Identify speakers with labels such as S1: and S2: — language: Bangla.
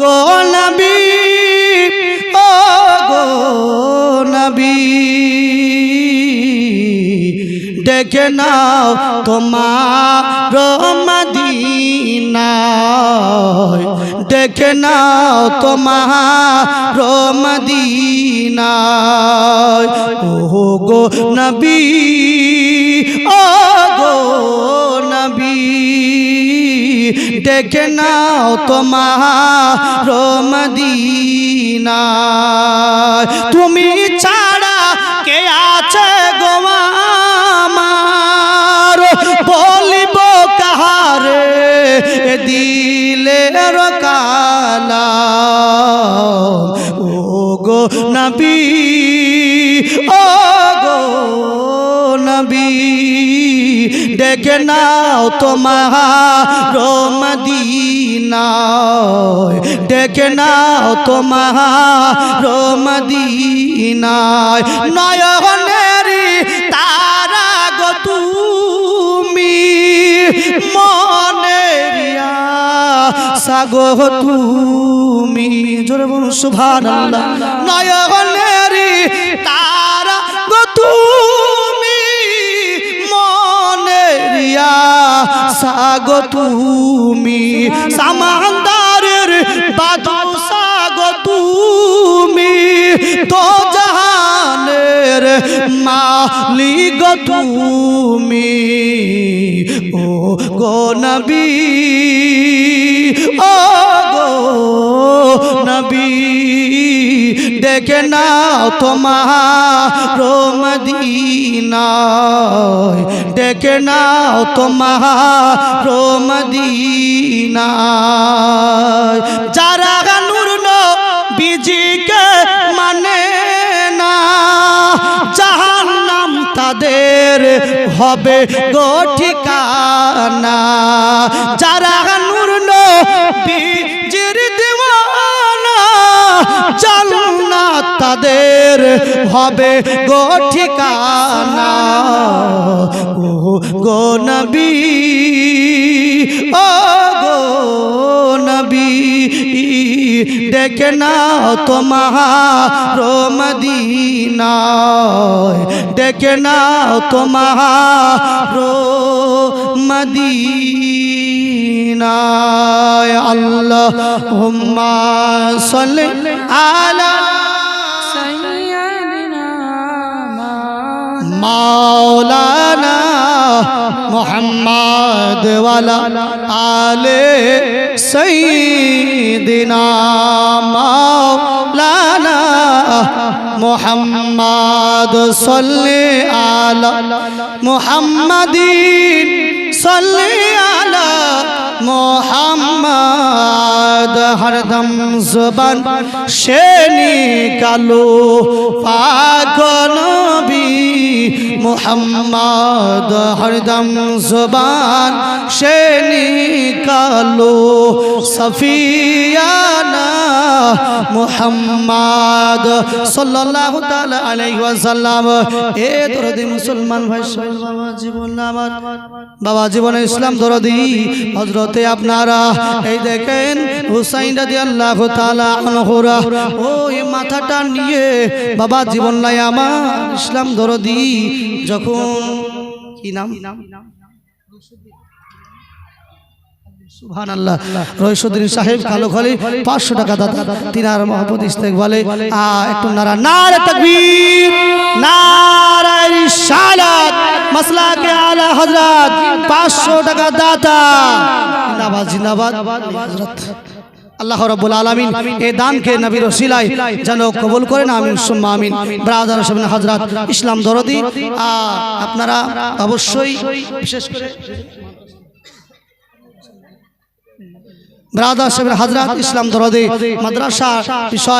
S1: গো ও গো ডেকে নাও তোমার মদিনায় ডেকে নাও তোমার মদিনায় ও গো নবী, ও গো ডেকে নাও তোমার মদিনায় তুমি ছাড়া কে আছে গো আমার? বলিব কাহারে এ দিলের কালা ও গো নবী ও ডেকে নাও তোমার মদিনায় ডেকে নাও তোমার মদিনায় নয়নেরি তারা গো তুমি মনেরিয়া সাগো তুমি। জোরে বলুন, সুবহানাল্লাহ। নয়নেরি তারা গো তুমি মনেরিয়া সাগো তুমি। সামান্দারের বাদু সাগো তুমি। তো জাহানের মালিক তুমি। ও গো নবী, ও গো নবী ডেকে নাও তোমার মদিনায়। ডেকে নাও তোমার মদিনায়। যারা নূর বিজিকে মানে না যাহার নাম তাদের হবে গো ঠিকানা। যারা নূর বিজির দিওয়ানা, জান্নাত তাদের হবে গো ঠিকানা? ও গো নবী, ও গো নবী ডেকে নাও তোমার মদিনায়। ডেকে নাও তোমার মদিনায়। আল্লাহ হুম্মা সাল্লি আলা মাওলানা মোহাম্মদ আলে সৈদিনা মাওলানা মোহাম্মদ সাল্লি আলা মোহাম্মদিন সাল্লি আলা মোহাম্মদ হরদম জবান সে নিকালো নবী মোহাম্মদ হরদম জবান সে নিকালো সফিয়ানা মোহাম্মদ সাল্লাল্লাহু তাআলা আলাইহি ওয়াসাল্লাম। এ দরদি মুসলমান ভাই বাবা জীবন আমার বাবা জীবনে ইসলাম দরদি হজরতে আপনারা, এই দেখেন হুসাইন রাজি আল্লাহ তালা ওই মাথাটা নিয়ে, বাবা জীবন লাই আমার, ইসলাম দরদি, যখন, কি নাম? সুবহান আল্লাহ সাহেব কালো খলি, পাঁচশো টাকা দাদা, তিনার মহব্বত ইস্তেক বলে আ, একটু নারা, নারে তকবীর নারায় রিসালাত মাসলা হযরত পাঁচশো টাকা দাতা। জিন্দাবাদ জিন্দাবাদ। হযরত আল্লাহ রব্বুল আলামিন এই দানকে নবীর যেন কবুল করেন আমিন। সুম্মা আমিন। ব্রাদার সামনে হযরত ইসলাম দরদি। আপনারা অবশ্যই বিশেষ করে ব্রাদার সাহেবের হাজরাত ইসলাম দরদি মাদ্রাসা বিষয়